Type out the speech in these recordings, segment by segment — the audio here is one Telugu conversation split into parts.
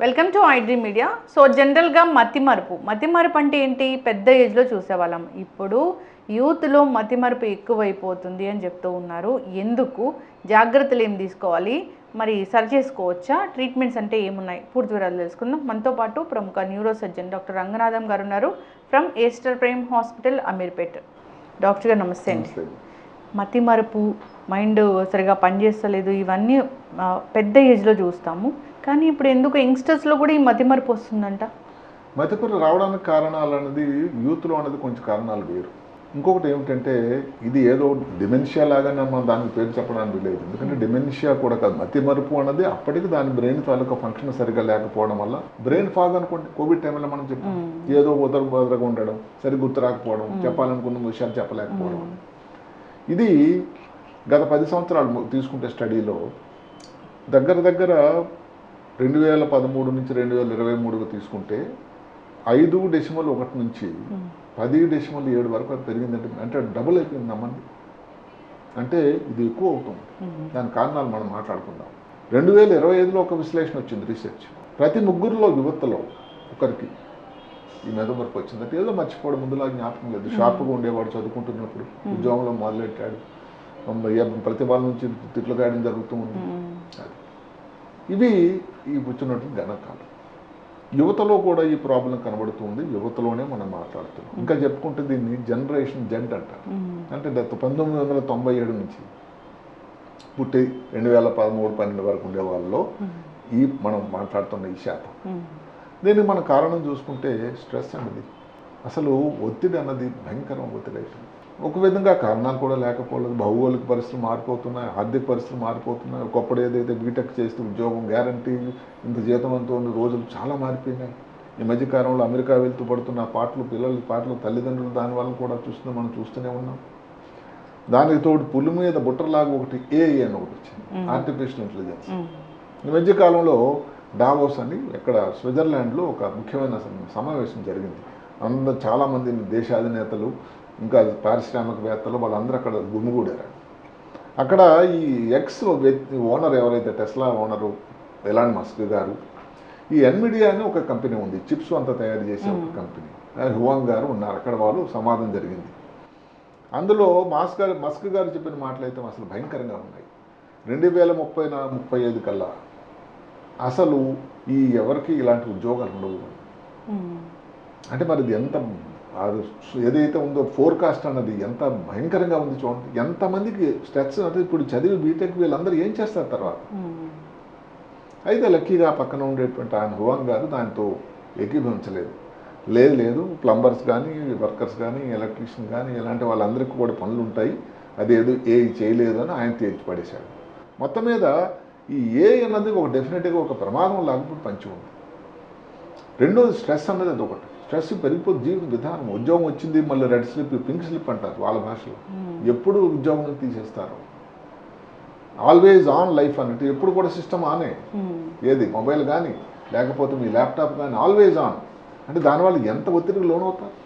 Welcome to iDream Media so జనరల్గా మతిమరుపు. మతిమరుపు అంటే ఏంటి? పెద్ద ఏజ్లో చూసేవాళ్ళం. ఇప్పుడు యూత్లో మతిమరుపు ఎక్కువైపోతుంది అని చెప్తూ ఉన్నారు. ఎందుకు? జాగ్రత్తలు ఏం తీసుకోవాలి? మరి సరి చేసుకోవచ్చా? ట్రీట్మెంట్స్ అంటే ఏమున్నాయి? పూర్తి వివరాలు తెలుసుకుందాం. మనతో పాటు ప్రముఖ న్యూరో సర్జన్ డాక్టర్ రంగనాథం గారు ఉన్నారు. From Aster Prime hospital Ameerpet doctor గారు నమస్తే అండి. మతిమరుపు మైండ్ సరిగా పనిచేస్తలేదు ఇవన్నీ పెద్ద ఏజ్లో చూస్తాము. కానీ ఇప్పుడు ఎందుకు యంగ్స్టర్స్లో కూడా ఈ మతిమరుపు వస్తుందంట? మతిపరు రావడానికి కారణాలు అనేది యూత్లో అనేది కొంచెం కారణాలు వేరు. ఇంకొకటి ఏమిటంటే ఇది ఏదో డిమెన్షియా లాగానే మనం దానికి పేరు చెప్పడానికి లేదు ఎందుకంటే డిమెన్షియా కూడా కాదు. మతిమరుపు అన్నది అప్పటికి దాని బ్రెయిన్ తాలూకా ఫంక్షన్ సరిగ్గా లేకపోవడం వల్ల బ్రెయిన్ ఫాగ్ అనుకోండి కోవిడ్ టైంలో మనం చెప్పాం ఏదో ఉదర బదరగా ఉండడం సరి గుర్తు రాకపోవడం చెప్పాలనుకున్న విషయాలు చెప్పలేకపోవడం. ఇది గత పది సంవత్సరాలు తీసుకుంటే స్టడీలో దగ్గర దగ్గర రెండు వేల పదమూడు నుంచి రెండు వేల ఇరవై మూడుగా తీసుకుంటే ఐదు డెసిమల్ ఒకటి నుంచి పది డెసిమల్ ఏడు వరకు అది పెరిగిందంటే అంటే డబుల్ అయిపోయింది నమ్మండి అంటే ఇది ఎక్కువ అవుతుంది. దాని కారణాలు మనం మాట్లాడుకుందాం. రెండు వేల ఇరవై ఐదులో ఒక విశ్లేషణ వచ్చింది రీసెర్చ్. ప్రతి ముగ్గురులో యువతలో ఒకరికి ఈ మెదమరకు వచ్చిందంటే ఏదో మర్చిపోవడం ముందులా జ్ఞాపకం లేదు. షార్ప్గా ఉండేవాడు చదువుకుంటున్నప్పుడు ఉద్యోగంలో మొదలెట్టాడు. ఏ ప్రతిభాల నుంచి తిట్లు గాయడం జరుగుతూ ఉంది. ఇవి ఈ వచ్చినటువంటి గణకాలం యువతలో కూడా ఈ ప్రాబ్లం కనబడుతుంది. యువతలోనే మనం మాట్లాడుతున్నాం. ఇంకా చెప్పుకుంటే దీన్ని జనరేషన్ జెంట్ అంటారు అంటే గత పంతొమ్మిది వందల తొంభై ఏడు నుంచి పుట్టి రెండు వేల పదమూడు పన్నెండు వరకు ఉండే వాళ్ళలో ఈ మనం మాట్లాడుతున్న ఈ శాతం దీనికి మన కారణం చూసుకుంటే స్ట్రెస్ అన్నది అసలు ఒత్తిడి అన్నది భయంకరం ఒత్తిడి అయిపోయింది ఒక విధంగా కారణాలు కూడా లేకపోలేదు. భౌగోళిక పరిస్థితులు మారిపోతున్నాయి ఆర్థిక పరిస్థితులు మారిపోతున్నాయి. ఒకప్పుడు ఏదైతే బీటెక్ చేస్తూ ఉద్యోగం గ్యారంటీ ఇంత జీతంతో ఉన్న రోజులు చాలా మారిపోయినాయి. ఈ మధ్య కాలంలో అమెరికా వెళ్తూ పడుతున్న పాటలు పిల్లల పాటలు తల్లిదండ్రులు దానివల్ల కూడా చూస్తున్నా మనం చూస్తూనే ఉన్నాం. దానికి తోడు పులి మీద బుట్టలాగా ఒకటి ఏఐ అని ఒకటి వచ్చింది. ఆర్టిఫిషియల్ ఇంటెలిజెన్స్ ఈ మధ్య కాలంలో డావోస్ అని ఇక్కడ స్విట్జర్లాండ్లో ఒక ముఖ్యమైన సమ- సమావేశం జరిగింది. అందరు చాలామంది దేశాధినేతలు ఇంకా పారిశ్రామికవేత్తలు వాళ్ళందరూ అక్కడ గుమిగూడారు. అక్కడ ఈ ఎక్స్ వ్యక్తి ఓనర్ ఎవరైతే టెస్లా ఓనరు ఎలాన్ మస్క్ గారు ఈ ఎన్మిడియా అని ఒక కంపెనీ ఉంది. చిప్స్ అంతా తయారు చేసే ఒక కంపెనీ. హువాంగ్ గారు ఉన్నారు. అక్కడ వాళ్ళు సమాధం జరిగింది. అందులో మాస్క్ గారు మస్క్ గారు చెప్పిన మాటలు అయితే అసలు భయంకరంగా ఉన్నాయి. రెండు వేల ముప్పై ముప్పై ఐదు కల్లా అసలు ఈ ఎవరికి ఇలాంటి ఉద్యోగాలు ఉండవు. అంటే మరి ఇది ఎంత అది ఏదైతే ఉందో ఫోర్కాస్ట్ అన్నది ఎంత భయంకరంగా ఉంది చూడండి. ఎంతమందికి స్ట్రెస్ అంటే ఇప్పుడు చదివి బీటెక్ వీళ్ళందరూ ఏం చేస్తారు తర్వాత? అయితే లక్కీగా పక్కన ఉండేటువంటి ఆయన హువాంగ్ గారు దాంతో ఏకీభవించలేదు. లేదు లేదు ప్లంబర్స్ కానీ వర్కర్స్ కానీ ఎలక్ట్రీషియన్ కానీ ఇలాంటి వాళ్ళందరికీ కూడా పనులు ఉంటాయి. అదేదో ఏ చేయలేదు అని ఆయన తేల్చి పడేశాడు. మొత్తం మీద ఈ ఏ అన్నది ఒక డెఫినెట్గా ఒక ప్రమాదం లాగా పంచి ఉంది. రెండోది స్ట్రెస్ అన్నది అది ఒకటి స్ట్రెస్ పెరిగిపోతే జీవిత విధానం. ఉద్యోగం వచ్చింది మళ్ళీ రెడ్ స్లిప్ పింక్ స్లిప్ అంటారు వాళ్ళ భాషలో. ఎప్పుడు ఉద్యోగం తీసేస్తారు? ఆల్వేజ్ ఆన్ లైఫ్ అన్నట్టు. ఎప్పుడు కూడా సిస్టమ్ ఆనే. ఏది? మొబైల్ కానీ లేకపోతే మీ ల్యాప్టాప్ కానీ ఆల్వేజ్ ఆన్. అంటే దానివల్ల ఎంత ఒత్తిడికి లోనవుతారు?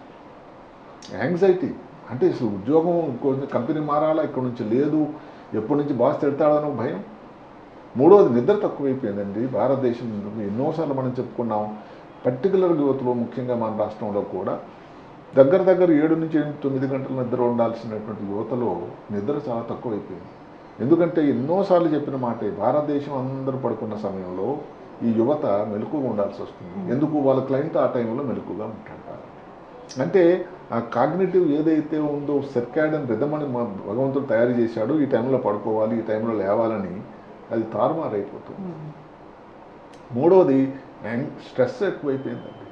యాంగ్జైటీ. అంటే అసలు ఉద్యోగం ఇంకో కంపెనీ మారాలా ఇక్కడ నుంచి లేదు ఎప్పటి నుంచి బాస్ తిడతాడనో భయం. మూడవది నిద్ర తక్కువైపోయిందండి. భారతదేశం ఎన్నోసార్లు మనం చెప్పుకున్నాం. పర్టికులర్ యువతలో ముఖ్యంగా మన రాష్ట్రంలో కూడా దగ్గర దగ్గర ఏడు నుంచి తొమ్మిది గంటల నిద్ర ఉండాల్సినటువంటి యువతలో నిద్ర చాలా తక్కువైపోయింది. ఎందుకంటే ఎన్నోసార్లు చెప్పిన మాట భారతదేశం అందరూ పడుకున్న సమయంలో ఈ యువత మెలకుగా ఉండాల్సి వస్తుంది. ఎందుకు? వాళ్ళ క్లయింట్ ఆ టైంలో మెలకుగా ఉంటాడు. అంటే ఆ కాగ్నేటివ్ ఏదైతే ఉందో సెర్కాడన్ రిధమ్ అని భగవంతుడు తయారు చేశాడు ఈ టైంలో పడుకోవాలి ఈ టైంలో లేవాలని అది తారుమారైపోతుంది. మూడోది స్ట్రెస్ ఎక్కువైపోయిందండి.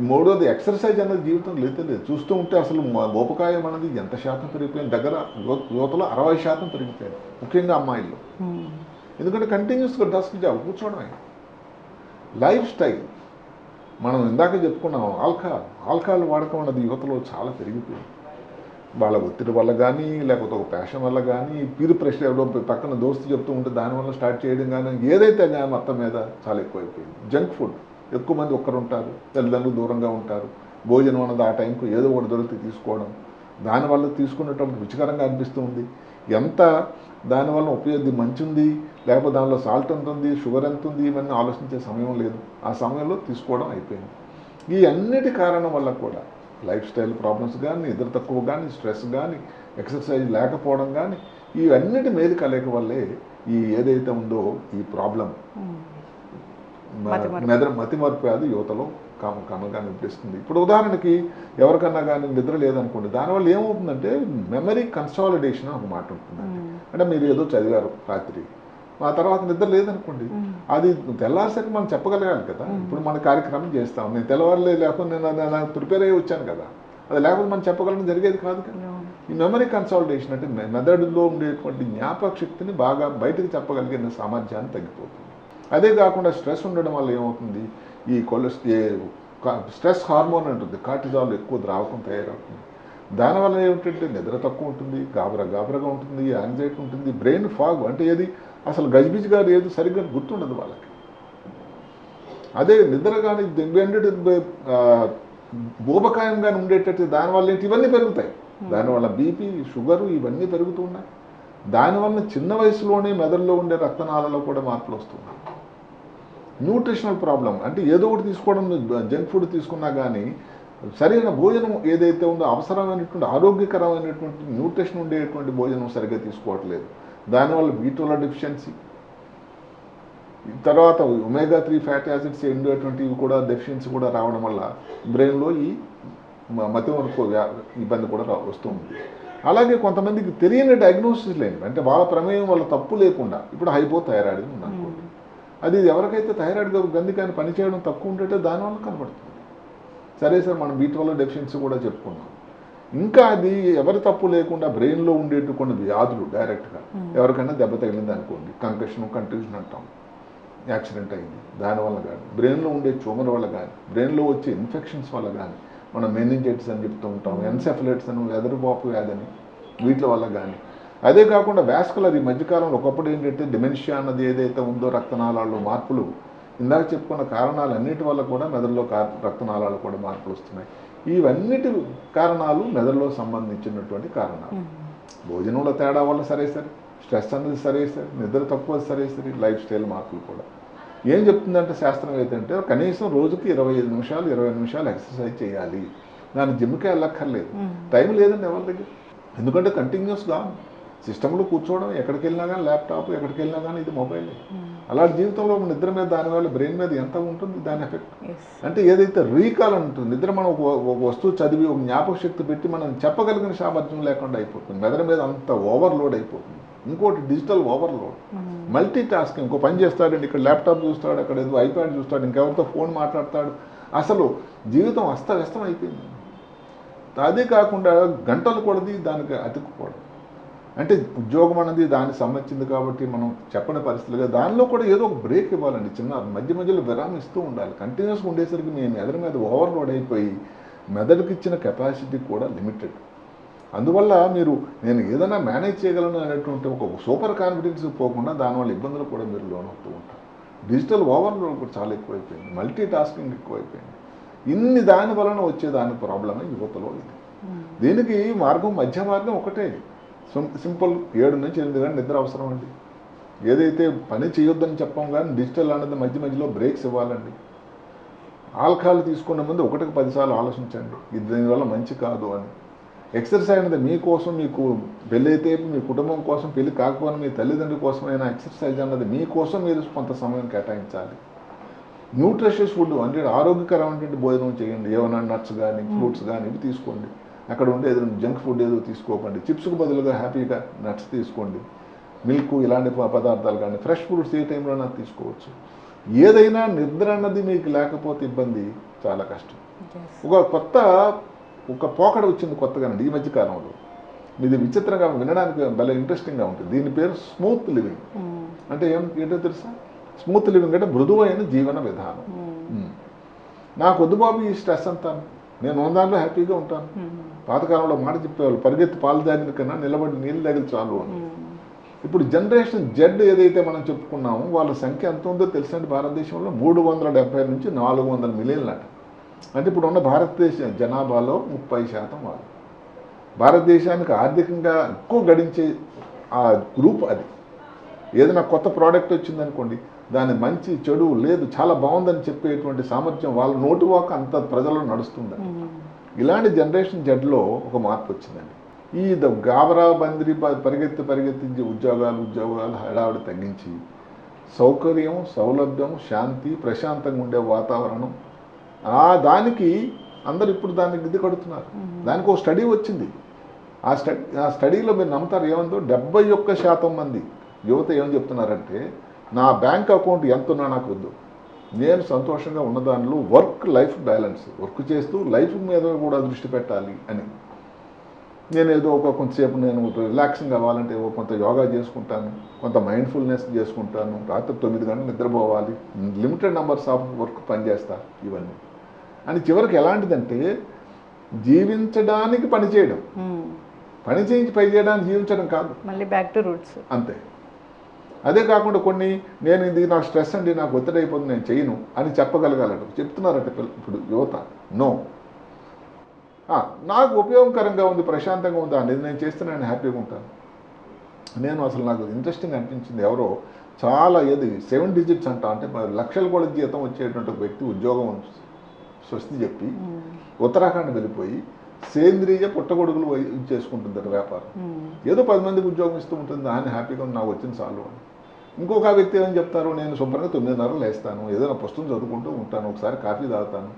మూడోది ఎక్సర్సైజ్ అనేది జీవితం లేదు లేదు. చూస్తూ ఉంటే అసలు మా ఊపకాయం అనేది ఎంత శాతం పెరిగిపోయింది? దగ్గర యువ- యువతలో అరవై శాతం పెరిగిపోయింది. ముఖ్యంగా అమ్మాయిల్లో. ఎందుకంటే కంటిన్యూస్గా డస్క్ జాబ్ కూర్చోవడమే. లైఫ్ స్టైల్ మనం ఇందాక చెప్పుకున్నాం ఆల్కహాల్ ఆల్కహాల్ వాడకం అన్నది యువతలో చాలా పెరిగిపోయింది. వాళ్ళ ఒత్తిడి వల్ల కానీ లేకపోతే ఒక ప్యాషన్ వల్ల కానీ పీరు ప్రెషర్ ఎవరో పక్కన దోస్తు చెప్తూ ఉంటే దానివల్ల స్టార్ట్ చేయడం కానీ ఏదైతే కానీ మొత్తం మీద చాలా ఎక్కువైపోయింది. Junk food. ఎక్కువ మంది ఒక్కరు ఉంటారు తల్లిదండ్రులు దూరంగా ఉంటారు. భోజనం అన్నది ఆ టైంకు ఏదో ఒకటి దొరికితే తీసుకోవడం. దానివల్ల తీసుకునేటప్పుడు రుచికరంగా అనిపిస్తుంది. ఎంత దానివల్ల ఉపయోగం మంచి ఉంది లేకపోతే దానిలో సాల్ట్ ఎంత ఉంది షుగర్ ఎంత ఉంది ఇవన్నీ ఆలోచించే సమయం లేదు. ఆ సమయంలో తీసుకోవడం అయిపోయింది. ఈ అన్నిటి కారణం వల్ల కూడా లైఫ్ స్టైల్ ప్రాబ్లమ్స్ కానీ నిద్ర తక్కువ కానీ స్ట్రెస్ కానీ ఎక్సర్సైజ్ లేకపోవడం కానీ ఇవన్నిటి మీద కలయిక వల్లే ఈ ఏదైతే ఉందో ఈ ప్రాబ్లం మతిమరుపు. మెదడు మతిమరుపు వ్యాధి యువతలో కామ కామగా నిపిస్తుంది ఇప్పుడు ఉదాహరణకి ఎవరికన్నా కానీ నిద్ర లేదనుకోండి దానివల్ల ఏమవుతుందంటే మెమరీ కన్సాలిడేషన్ ఒక మాట ఉంటుందండి. అంటే మీరు ఏదో చదివారు రాత్రి ఆ తర్వాత నిద్ర లేదనుకోండి. అది తెల్లారిసరికి మనం చెప్పగలగాలి కదా. ఇప్పుడు మన కార్యక్రమం చేస్తాం. నేను తెల్లవారులే లేకపోతే నేను నేను ప్రిపేర్ అయ్యి వచ్చాను కదా. అది లేకపోతే మనం చెప్పగలం జరిగేది కాదు కదా. ఈ మెమరీ కన్సాలిడేషన్ అంటే మెదడులో ఉండేటువంటి జ్ఞాపక శక్తిని బాగా బయటకు చెప్పగలిగిన సామర్థ్యాన్ని తగ్గిపోతుంది. అదే కాకుండా స్ట్రెస్ ఉండడం వల్ల ఏమవుతుంది? ఈ కొలెస్ట్రే స్ట్రెస్ హార్మోన్ ఉంటుంది కార్టిజాల్ ఎక్కువ ద్రావకం తయారవుతుంది. దానివల్ల ఏమిటంటే నిద్ర తక్కువ ఉంటుంది గాబరా గాబరగా ఉంటుంది యాంగ్జైటీ ఉంటుంది బ్రెయిన్ ఫాగ్ అంటే ఏది? అసలు గజిబిజిగా ఏది సరిగ్గా గుర్తుండదు వాళ్ళకి. అదే నిద్ర కానీ దివ్యండి భూపకాయం కానీ ఉండేటట్టు దానివల్ల ఏంటి? ఇవన్నీ పెరుగుతాయి. దానివల్ల బీపీ షుగరు ఇవన్నీ పెరుగుతూ ఉన్నాయి. దానివల్ల చిన్న వయసులోనే మెదడులో ఉండే రక్తనాళాల్లో కూడా మార్పులు వస్తున్నాయి న్యూట్రిషనల్ ప్రాబ్లం అంటే ఏదో ఒకటి తీసుకోవడం జంక్ ఫుడ్ తీసుకున్నా కానీ సరైన భోజనం ఏదైతే ఉందో అవసరమైనటువంటి ఆరోగ్యకరమైనటువంటి న్యూట్రిషన్ ఉండేటువంటి భోజనం సరిగ్గా తీసుకోవట్లేదు. దానివల్ల బీటోల డెఫిషియన్సీ తర్వాత ఒమేగా త్రీ ఫ్యాటీ యాసిడ్స్ ఉండేటువంటివి కూడా డెఫిషియన్సీ కూడా రావడం వల్ల బ్రెయిన్లో ఈ మతిమరుపు ఇబ్బంది కూడా రా- వస్తుంది అలాగే కొంతమందికి తెలియని డయాగ్నోసిస్ లేని అంటే వాళ్ళ ప్రమేయం వల్ల తప్పు లేకుండా ఇప్పుడు హైపో థైరాయిడ్ ఉంది అనుకోండి అది ఎవరికైతే థైరాయిడ్ గంది కానీ పనిచేయడం తక్కువ ఉంటే దానివల్ల కనబడుతుంది. సరే సార్ మనం బీట్ వల్ల డెఫిషియన్సీ కూడా చెప్పుకున్నాం. ఇంకా అది ఎవరి తప్పు లేకుండా బ్రెయిన్లో ఉండేటువంటి వ్యాధులు డైరెక్ట్గా ఎవరికైనా దెబ్బ తగిలింది అనుకోండి కంకషన్ కంట్యూషన్ అంటాం. యాక్సిడెంట్ అయింది దానివల్ల కానీ బ్రెయిన్లో ఉండే ట్యూమర్ వల్ల కానీ బ్రెయిన్లో వచ్చే ఇన్ఫెక్షన్స్ వల్ల కానీ మనం మెనింజైటిస్ అని చెప్తూ ఉంటాం ఎన్సెఫలైటిస్ అని వెదరుబాపు వ్యాధి అని వీటి వల్ల కానీ అదే కాకుండా వ్యాస్కులర్ ఈ మధ్యకాలంలో ఒకప్పుడు ఏంటంటే డిమెన్షియా అన్నది ఏదైతే ఉందో రక్తనాళాల్లో మార్పులు ఇందాక చెప్పుకున్న కారణాలు అన్నిటి వల్ల కూడా మెదడులో రక్తనాళాలు కూడా మార్పులు వస్తున్నాయి. ఇవన్నిటి కారణాలు మెదడులో సంబంధించినటువంటి కారణాలు. భోజనంలో తేడా వల్ల సరే సరే స్ట్రెస్ అనేది సరే సరే నిద్ర తక్కువ సరే సరే లైఫ్ స్టైల్ మార్పులు కూడా. ఏం చెప్తుందంటే శాస్త్రం ఏంటంటే కనీసం రోజుకి ఇరవై ఐదు నిమిషాలు ఇరవై నిమిషాలు ఎక్సర్సైజ్ చేయాలి. దాని జిమ్కి వెళ్ళక్కర్లేదు. టైం లేదండి ఎవరి దగ్గర. ఎందుకంటే కంటిన్యూస్గా సిస్టంలో కూర్చోవడం ఎక్కడికి వెళ్ళినా కానీ ల్యాప్టాప్ ఎక్కడికి వెళ్ళినా కానీ ఇది మొబైల్. అలాంటి జీవితంలో నిద్ర మీద దానివల్ల బ్రెయిన్ మీద ఎంత ఉంటుంది దాని ఎఫెక్ట్? అంటే ఏదైతే రీకాల్ ఉంటుంది నిద్ర మనం ఒక ఒక వస్తువు చదివి ఒక జ్ఞాపక శక్తి పెట్టి మనం చెప్పగలిగిన సామర్థ్యం లేకుండా అయిపోతుంది. మెదడు మీద అంత ఓవర్లోడ్ అయిపోతుంది. ఇంకోటి డిజిటల్ ఓవర్లోడ్. మల్టీ టాస్కింగ్ ఇంకో పని చేస్తాడండి ఇక్కడ ల్యాప్టాప్ చూస్తాడు అక్కడ ఏదో ఐప్యాడ్ చూస్తాడు ఇంకెవరితో ఫోన్ మాట్లాడతాడు. అసలు జీవితం అస్తవ్యస్తం అయిపోయింది. అదే కాకుండా గంటలు కొలది దానికి అతుక్కుపోవడం. అంటే ఉద్యోగం అనేది దానికి సంబంధించింది కాబట్టి మనం చెప్పని పరిస్థితులుగా దానిలో కూడా ఏదో ఒక బ్రేక్ ఇవ్వాలండి. చిన్న మధ్య మధ్యలో విరామిస్తూ ఉండాలి. కంటిన్యూస్గా ఉండేసరికి మీ మెదడు మీద ఓవర్లోడ్ అయిపోయి మెదడుకి ఇచ్చిన కెపాసిటీ కూడా లిమిటెడ్ అందువల్ల మీరు నేను ఏదైనా మేనేజ్ చేయగలను అనేటువంటి ఒక సూపర్ కాన్ఫిడెన్స్ పోకుండా దానివల్ల ఇబ్బందులు కూడా మీరు లోనవుతూ ఉంటారు. డిజిటల్ ఓవర్లోడ్ కూడా చాలా ఎక్కువైపోయింది. మల్టీ టాస్కింగ్ ఎక్కువైపోయింది. ఇన్ని దాని వలన వచ్చే దాని ప్రాబ్లమే యువతలో ఇది దీనికి మార్గం మధ్య మార్గం ఒకటే. సింపుల్ ఏడు నుంచి ఎనిమిది గంటలు నిద్ర అవసరం అండి. ఏదైతే పని చేయొద్దని చెప్పాం కానీ డిజిటల్ అనేది మధ్య మధ్యలో బ్రేక్స్ ఇవ్వాలండి. ఆల్కహాల్ తీసుకున్న ముందు ఒకటికి పదిసార్లు ఆలోచించండి. ఇది దీనివల్ల మంచి కాదు అని. ఎక్సర్సైజ్ అనేది మీకోసం మీకు పెళ్ళి అయితే మీ కుటుంబం కోసం పెళ్ళి కాకపోయినా మీ తల్లిదండ్రుల కోసమైనా ఎక్సర్సైజ్ అన్నది మీకోసం మీరు కొంత సమయం కేటాయించాలి. న్యూట్రిషియస్ ఫుడ్ అంటే ఆరోగ్యకరమైనటువంటి భోజనం చేయండి. ఏమైనా నట్స్ కానీ ఫ్రూట్స్ కానీ ఇవి తీసుకోండి. అక్కడ ఉండే ఏదైనా జంక్ ఫుడ్ ఏదో తీసుకోకండి. చిప్స్కి బదులుగా హ్యాపీగా నట్స్ తీసుకోండి. మిల్క్ ఇలాంటి పదార్థాలు కానీ ఫ్రెష్ ఫ్రూట్స్ ఏ టైంలోనా తీసుకోవచ్చు. ఏదైనా నిద్ర అన్నది మీకు లేకపోతే ఇబ్బంది చాలా కష్టం. ఒక కొత్త ఒక పోకడ వచ్చింది కొత్తగానండి ఈ మధ్య కాలంలో. ఇది విచిత్రంగా వినడానికి భలే ఇంట్రెస్టింగ్గా ఉంటుంది. దీని పేరు స్మూత్ లివింగ్. అంటే ఏం ఏంటో తెలుసా? స్మూత్ లివింగ్ అంటే మృదువైన జీవన విధానం. మ్మ్. నాకు వద్దు బాబు ఈ స్ట్రెస్ అంతా. నేను దాంట్లో హ్యాపీగా ఉంటాను. పాతకాలంలో మాట చెప్పేవాళ్ళు పరిగెత్తి పాలు తాగిన కన్నా నిలబడి నీళ్ళు తగిలి చాలు అని. ఇప్పుడు జనరేషన్ జెడ్ ఏదైతే మనం చెప్పుకున్నామో వాళ్ళ సంఖ్య ఎంత ఉందో తెలుసండి భారతదేశంలో? మూడు వందల డెబ్బై నుంచి నాలుగు వందల మిలియన్లు అట అంటే ఇప్పుడు ఉన్న భారతదేశ జనాభాలో ముప్పై శాతం వాళ్ళు. భారతదేశానికి ఆర్థికంగా ఎక్కువ గడించే ఆ గ్రూప్ అది. ఏదైనా కొత్త ప్రోడక్ట్ వచ్చిందనుకోండి దాని మంచి చెడు లేదు చాలా బాగుందని చెప్పేటువంటి సామర్థ్యం వాళ్ళ నోటి వాక్ అంత ప్రజల్లో నడుస్తుంది ఇలాంటి జనరేషన్ జడ్లో ఒక మార్పు వచ్చిందండి. ఈ గాబరా బందిరి పరిగెత్తి పరిగెత్తించి ఉద్యోగాలు ఉద్యోగాలు హడావిడి తగ్గించి సౌకర్యం సౌలభ్యం శాంతి ప్రశాంతంగా ఉండే వాతావరణం. ఆ దానికి అందరు ఇప్పుడు దానికి ఇది కడుతున్నారు. దానికి ఒక స్టడీ వచ్చింది. ఆ స్టడీ ఆ స్టడీలో మీరు నమ్ముతారు ఏమందో డెబ్బై ఒక్క శాతం మంది యువత ఏం చెప్తున్నారంటే నా బ్యాంక్ అకౌంట్ ఎంత ఉన్నా నాకు వద్దు. నేను సంతోషంగా ఉన్న దానిలో వర్క్ లైఫ్ బ్యాలెన్స్ వర్క్ చేస్తూ లైఫ్ మీద కూడా దృష్టి పెట్టాలి అని. నేను ఏదో ఒక కొంతసేపు నేను రిలాక్సింగ్ కావాలంటే ఓ కొంత యోగా చేసుకుంటాను కొంత మైండ్ఫుల్నెస్ చేసుకుంటాను రాత్రి తొమ్మిది గంటలు నిద్రపోవాలి లిమిటెడ్ నెంబర్స్ ఆఫ్ వర్క్ పనిచేస్తా ఇవన్నీ. అని చివరికి ఎలాంటిదంటే జీవించడానికి పని చేయడం. పని చేయించి పని చేయడానికి జీవించడం కాదు. మళ్ళీ బ్యాక్ టు రూట్స్ అంతే. అదే కాకుండా కొన్ని నేను ఇది నాకు స్ట్రెస్ అండి నాకు ఒత్తిడి అయిపోతుంది నేను చేయను అని చెప్పగలగాలట. చెప్తున్నారట ఇప్పుడు యువత. నో. నాకు ఉపయోగకరంగా ఉంది ప్రశాంతంగా ఉంది అండి నేను చేస్తే నేను హ్యాపీగా ఉంటాను. నేను అసలు నాకు ఇంట్రెస్టింగ్ అనిపించింది ఎవరో చాలా ఏది సెవెన్ డిజిట్స్ అంట అంటే లక్షల కూడా జీతం వచ్చేటువంటి వ్యక్తి ఉద్యోగం స్వస్తి చెప్పి ఉత్తరాఖండ్ వెళ్ళిపోయి సేంద్రియ పుట్టగొడుగులు చేసుకుంటుందట వ్యాపారం. ఏదో పది మందికి ఉద్యోగం ఇస్తూ ఉంటుంది ఆయన హ్యాపీగా నాకు వచ్చింది చాలు అని. ఇంకొక వ్యక్తి ఏమని చెప్తారు నేను శుభ్రంగా తొమ్మిదిన్నర లేస్తాను ఏదైనా పుస్తకం చదువుకుంటూ ఉంటాను ఒకసారి కాఫీ తాగుతాను.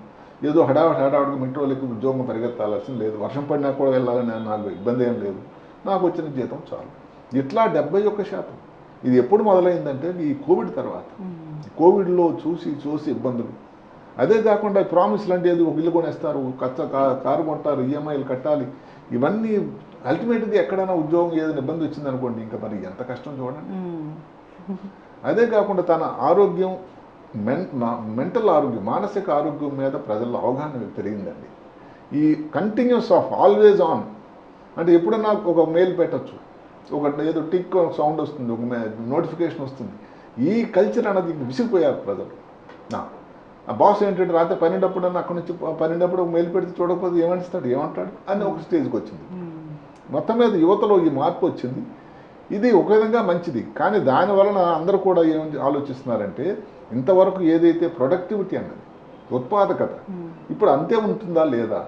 ఏదో హడావిడి హడావిడికి మెట్రోలకి ఉద్యోగం పరిగెత్తాల్సిన లేదు వర్షం పడినా కూడా వెళ్ళాలని నాకు ఇబ్బంది ఏం లేదు. నాకు వచ్చిన జీతం చాలు. ఇట్లా డెబ్బై ఒక్క శాతం. ఇది ఎప్పుడు మొదలైందంటే ఈ కోవిడ్ తర్వాత. కోవిడ్లో చూసి చూసి ఇబ్బందులు. అదే కాకుండా ప్రామిస్ లాంటి ఏది ఒక ఇల్లు కొనేస్తారు కచ్చ కారు కొంటారు ఈఎంఐలు కట్టాలి. ఇవన్నీ అల్టిమేట్గా ఎక్కడైనా ఉద్యోగం ఏదైనా ఇబ్బంది వచ్చింది అనుకోండి ఇంకా మరి ఎంత కష్టం చూడండి. అదే కాకుండా తన ఆరోగ్యం మెన్ మెంటల్ ఆరోగ్యం మానసిక ఆరోగ్యం మీద ప్రజల్లో అవగాహన పెరిగిందండి. ఈ కంటిన్యూస్ ఆఫ్ ఆల్వేజ్ ఆన్ అంటే ఎప్పుడన్నా ఒక మెయిల్ పెట్టచ్చు ఒక ఏదో టిక్ సౌండ్ వస్తుంది ఒక నోటిఫికేషన్ వస్తుంది. ఈ కల్చర్ అన్నది ఇంక విసిగిపోయారు ప్రజలు. నా ఆ బాస్ ఏంటంటే రాత్రి పన్నెండప్పుడు అక్కడి నుంచి పన్నెండప్పుడు మెయిల్ పెడితే చూడకపోతే ఏమనిస్తాడు? ఏమంటాడు? అని ఒక స్టేజ్కి వచ్చింది. మొత్తం మీద యువతలో ఈ మార్పు వచ్చింది. ఇది ఒక విధంగా మంచిది. కానీ దాని వలన అందరూ కూడా ఏం ఆలోచిస్తున్నారంటే ఇంతవరకు ఏదైతే ప్రొడక్టివిటీ అన్నది ఉత్పాదకత ఇప్పుడు అంతే ఉంటుందా లేదా?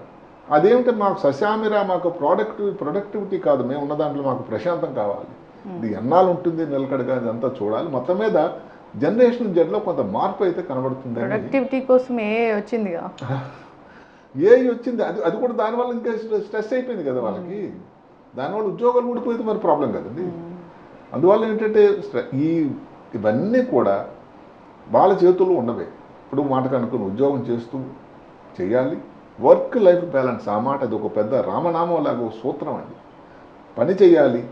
అదేమిటి మాకు సశామిరా మాకు ప్రోడక్టివ్ ప్రొడక్టివిటీ కాదు మేము ఉన్న దాంట్లో మాకు ప్రశాంతం కావాలి. ఇది ఎన్నాళ్ళు ఉంటుంది నిలకడగా ఇదంతా చూడాలి. మొత్తం మీద జనరేషన్ జడ్లో కొంత మార్పు అయితే కనబడుతుందండి. ప్రొడక్టివిటీ కోసం ఏ వచ్చిందిగా. ఏ వచ్చింది. అది అది కూడా దానివల్ల ఇంకా స్ట్రెస్ అయిపోయింది కదా వాళ్ళకి. దానివల్ల ఉద్యోగాలు ఊడిపోయింది మరి ప్రాబ్లం కదండి. అందువల్ల ఏంటంటే ఈ ఇవన్నీ కూడా వాళ్ళ చేతుల్లో ఉండవే. ఇప్పుడు మాట అనుకుని ఉద్యోగం చేస్తూ చేయాలి. వర్క్ లైఫ్ బ్యాలెన్స్ ఆ మాట అది ఒక పెద్ద రామనామం లాగా ఒక సూత్రం అండి. పని చేయాలి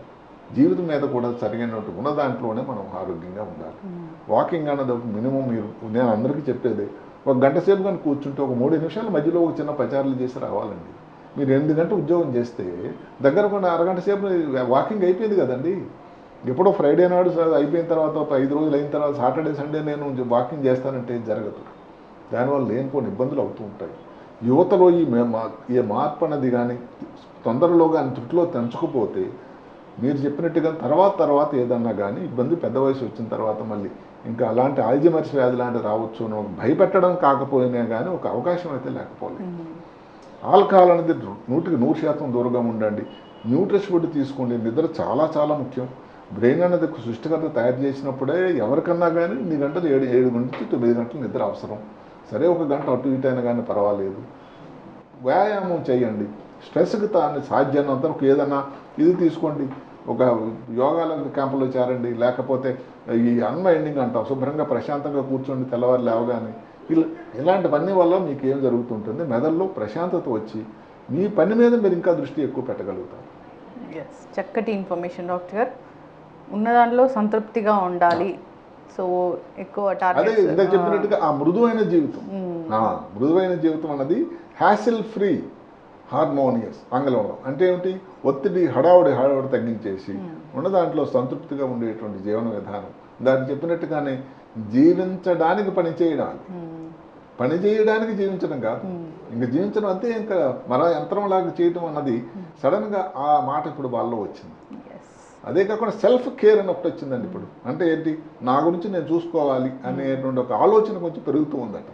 జీవితం మీద కూడా సరిగినట్టు ఉన్న దాంట్లోనే మనం ఆరోగ్యంగా ఉండాలి. వాకింగ్ అన్నది ఒక మినిమం మీరు నేను అందరికీ చెప్పేది ఒక గంట సేపు కానీ కూర్చుంటే ఒక మూడు నిమిషాల మధ్యలో ఒక చిన్న ప్రచారాలు చేసి రావాలండి. మీరు ఎనిమిది గంటలు ఉద్యోగం చేస్తే దగ్గర కొన్ని అరగంట సేపు వాకింగ్ అయిపోయింది కదండి. ఎప్పుడో ఫ్రైడే నాడు అయిపోయిన తర్వాత ఒక ఐదు రోజులు అయిన తర్వాత సాటర్డే సండే నేను వాకింగ్ చేస్తానంటే జరగదు. దానివల్ల లేనిపోని ఇబ్బందులు అవుతూ ఉంటాయి. యువతలో ఈ మే- మార్పు అన్నది కానీ తొందరలో కానీ త్రుట్లో తెంచకపోతే మీరు చెప్పినట్టుగా తర్వాత తర్వాత ఏదన్నా కానీ ఇబ్బంది పెద్ద వయసు వచ్చిన తర్వాత మళ్ళీ ఇంకా అలాంటి ఆల్జిమర్స్ వ్యాధి లాంటివి రావచ్చు భయపెట్టడం కాకపోయినా కానీ ఒక అవకాశం అయితే లేకపోలేదు. ఆల్కహాల్ అనేది నూటికి నూరు శాతం దూరంగా ఉండండి. న్యూట్రిష్ ఫుడ్ తీసుకోండి. నిద్ర చాలా చాలా ముఖ్యం. బ్రెయిన్ అనేది ఒక సృష్టికర్త తయారు చేసినప్పుడే ఎవరికన్నా కానీ ఎన్ని గంటలు ఏడు ఏడు నుంచి తొమ్మిది గంటలు నిద్ర అవసరం. సరే ఒక గంట అటు ఇటు అయినా కానీ పర్వాలేదు. వ్యాయామం చేయండి. స్ట్రెస్కి తాను సాధ్యమైనంత వరకు ఏదన్నా ఇది తీసుకోండి. ఒక యోగాల క్యాంపులో చేరండి లేకపోతే ఈ అన్మైండింగ్ అంటాం శుభ్రంగా ప్రశాంతంగా కూర్చోండి తెల్లవారు లేవగానే. ఇలా ఇలాంటివన్నీ వల్ల మీకు ఏం జరుగుతుంటుంది? మెదడులో ప్రశాంతత వచ్చి మీ పని మీద మీరు ఇంకా దృష్టి ఎక్కువ పెట్టగలుగుతారు. చక్కటి ఇన్ఫర్మేషన్ డాక్టర్ గారు. ఉన్న దాంట్లో సంతృప్తిగా ఉండాలి. సో ఎక్కువ అదే ఇందాక చెప్పినట్టుగా ఆ మృదువైన జీవితం. మృదువైన జీవితం అన్నది హ్యాసిల్ ఫ్రీ హార్మోనియస్ ఆంగ్లంలో. అంటే ఏమిటి? ఒత్తిడి హడావుడి హడావుడి తగ్గించేసి ఉన్న దాంట్లో సంతృప్తిగా ఉండేటువంటి జీవన విధానం. దాన్ని చెప్పినట్టుగానే జీవించడానికి పని చేయడం పని చేయడానికి జీవించడం కాదు. ఇంకా జీవించడం అంతే. ఇంకా మన యంత్రం లాగా చేయటం అన్నది సడన్గా ఆ మాట ఇప్పుడు వాళ్ళలో వచ్చింది. అదే కాకుండా సెల్ఫ్ కేర్ అని ఒకటి వచ్చిందండి ఇప్పుడు. అంటే ఏంటి? నా గురించి నేను చూసుకోవాలి అనేటువంటి ఒక ఆలోచన కొంచెం పెరుగుతూ ఉందట.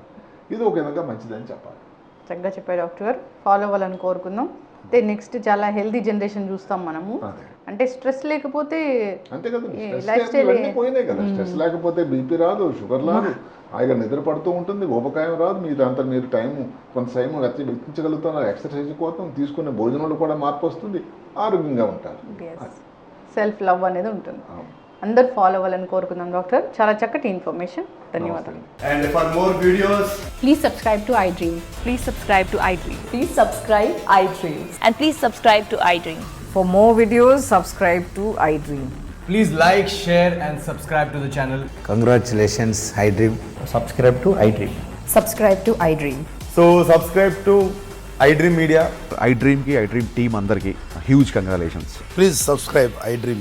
ఇది ఒక విధంగా మంచిదని చెప్పాలి. చక్కగా చెప్పారు డాక్టర్ గారు. ఫాలో అవ్వాలని కోరుకుందాం. అయితే నెక్స్ట్ చాలా హెల్తీ జనరేషన్ చూస్తాం మనము. అంటే స్ట్రెస్ లేకపోతే అంతే పోయినాయి కదా. స్ట్రెస్ లేకపోతే బీపీ రాదు షుగర్ రాదు. హాయిగా నిద్ర పడుతూ ఉంటుంది ఉపకాయం రాదు. మీరు అంత మీరు టైం కొంత టైం వెచ్చి వెచ్చించగలుగుతున్నారు ఎక్సర్సైజ్ కోసం తీసుకునే భోజనంలో కూడా మార్పు వస్తుంది. ఆరోగ్యంగా ఉంటారు. సెల్ఫ్ లవ్ అనేది ఉంటుంది. అందరు ఫాలో అవ్వాలని కోరుకుందాం డాక్టర్ చాలా చక్కటి ఇన్ఫర్మేషన్ ధన్యవాదాలు And for more videos, Please subscribe to iDream. Please subscribe to iDream. Please subscribe iDreams. And please subscribe to iDream. For more videos, subscribe to iDream. please like, share, and subscribe to the channel. Congratulations, iDream. subscribe to iDream. Subscribe to iDream. So subscribe to iDream Media. ఐ డ్రీమ్కి ఐ డ్రీమ్ టీమ్ అందరికీ huge congratulations Please subscribe iDream